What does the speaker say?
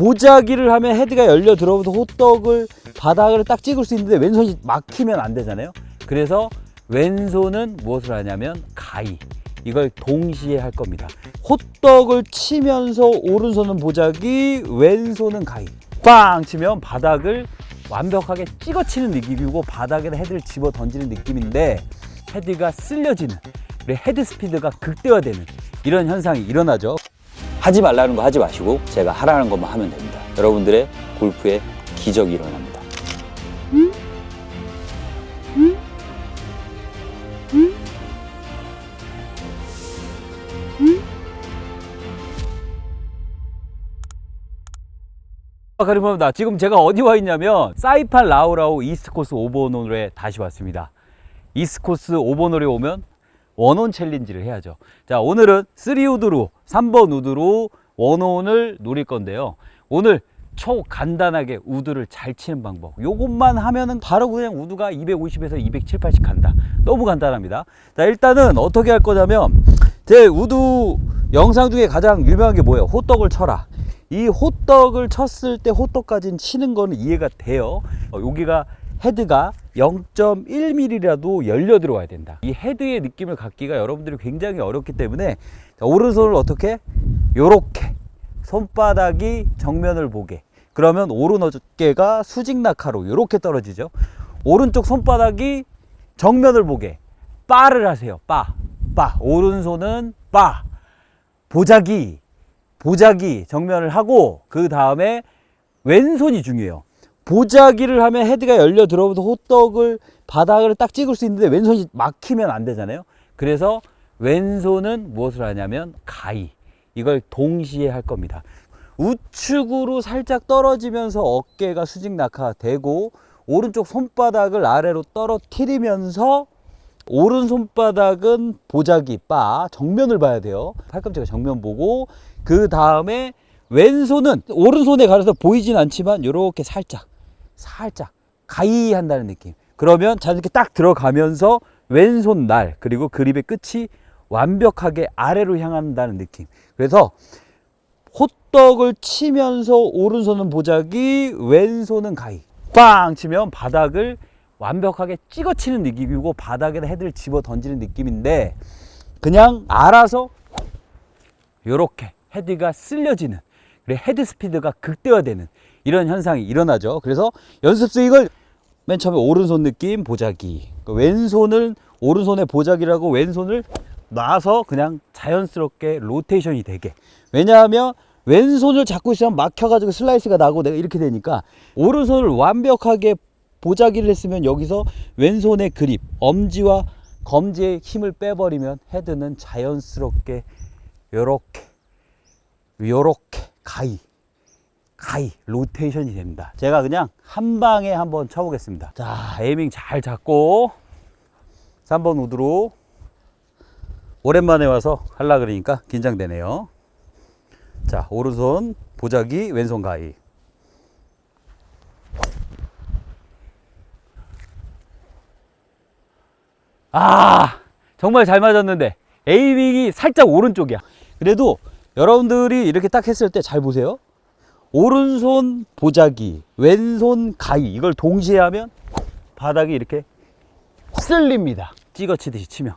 보자기를 하면 헤드가 열려 들어오면서 호떡을 바닥을 딱 찍을 수 있는데 왼손이 막히면 안 되잖아요. 그래서 왼손은 무엇을 하냐면 가위. 이걸 동시에 할 겁니다. 호떡을 치면서 오른손은 보자기, 왼손은 가위. 빵 치면 바닥을 완벽하게 찍어치는 느낌이고 바닥에다 헤드를 집어 던지는 느낌인데 헤드가 쓸려지는 헤드 스피드가 극대화되는 이런 현상이 일어나죠. 하지 말라는 거 하지 마시고 제가 하라는 것만 하면 됩니다. 여러분들의 골프에 기적이 일어납니다. 가리입니다 지금 제가 어디 와 있냐면 사이판 라우라우 이스트코스 5번 홀에 다시 왔습니다. 이스트코스 5번 홀에 오면 원온 챌린지를 해야죠. 자, 오늘은 3우드로 3번 우드로 원온을 노릴 건데요. 오늘 초 간단하게 우드를 잘 치는 방법. 요것만 하면은 바로 그냥 우드가 250에서 270, 80 간다. 너무 간단합니다. 자, 일단은 어떻게 할 거냐면 제 우드 영상 중에 가장 유명한 게 뭐예요? 호떡을 쳐라. 이 호떡을 쳤을 때 호떡까지는 치는 거는 이해가 돼요. 어, 여기가 헤드가 0.1mm라도 열려 들어와야 된다. 이 헤드의 느낌을 갖기가 여러분들이 굉장히 어렵기 때문에 자, 오른손을 어떻게? 요렇게 손바닥이 정면을 보게. 그러면 오른 어깨가 수직 낙하로 요렇게 떨어지죠. 오른쪽 손바닥이 정면을 보게. 바를 하세요. 바. 바. 오른손은 바. 보자기. 보자기 정면을 하고 그 다음에 왼손이 중요해요. 보자기를 하면 헤드가 열려 들어오면서 호떡을 바닥을 딱 찍을 수 있는데 왼손이 막히면 안 되잖아요. 그래서 왼손은 무엇을 하냐면 가위. 이걸 동시에 할 겁니다. 우측으로 살짝 떨어지면서 어깨가 수직 낙하되고 오른쪽 손바닥을 아래로 떨어뜨리면서 오른 손바닥은 보자기 바 정면을 봐야 돼요. 팔꿈치가 정면 보고 그 다음에 왼손은 오른손에 가려서 보이진 않지만 이렇게 살짝 살짝 가위 한다는 느낌. 그러면 자연스럽게 딱 들어가면서 왼손 날 그리고 그립의 끝이 완벽하게 아래로 향한다는 느낌. 그래서 호떡을 치면서 오른손은 보자기, 왼손은 가위. 빵 치면 바닥을 완벽하게 찍어치는 느낌이고 바닥에다 헤드를 집어 던지는 느낌인데 그냥 알아서 요렇게 헤드가 쓸려지는 그리고 헤드 스피드가 극대화되는 이런 현상이 일어나죠. 그래서 연습 스윙을 맨 처음에 오른손 느낌 보자기. 그 왼손을 오른손에 보자기라고 왼손을 놔서 그냥 자연스럽게 로테이션이 되게. 왜냐하면 왼손을 잡고 있으면 막혀가지고 슬라이스가 나고 내가 이렇게 되니까 오른손을 완벽하게 보자기를 했으면 여기서 왼손의 그립 엄지와 검지의 힘을 빼버리면 헤드는 자연스럽게 요렇게 요렇게 가위 가위 로테이션이 됩니다. 제가 그냥 한 방에 한번 쳐보겠습니다. 자 에이밍 잘 잡고 3번 우드로 오랜만에 와서 할라 그러니까 긴장되네요. 자 오른손 보자기 왼손 가위 아 정말 잘 맞았는데 에이밍이 살짝 오른쪽이야. 그래도 여러분들이 이렇게 딱 했을 때 잘 보세요 오른손 보자기 왼손 가위. 이걸 동시에 하면 바닥이 이렇게 쓸립니다. 찍어치듯이 치면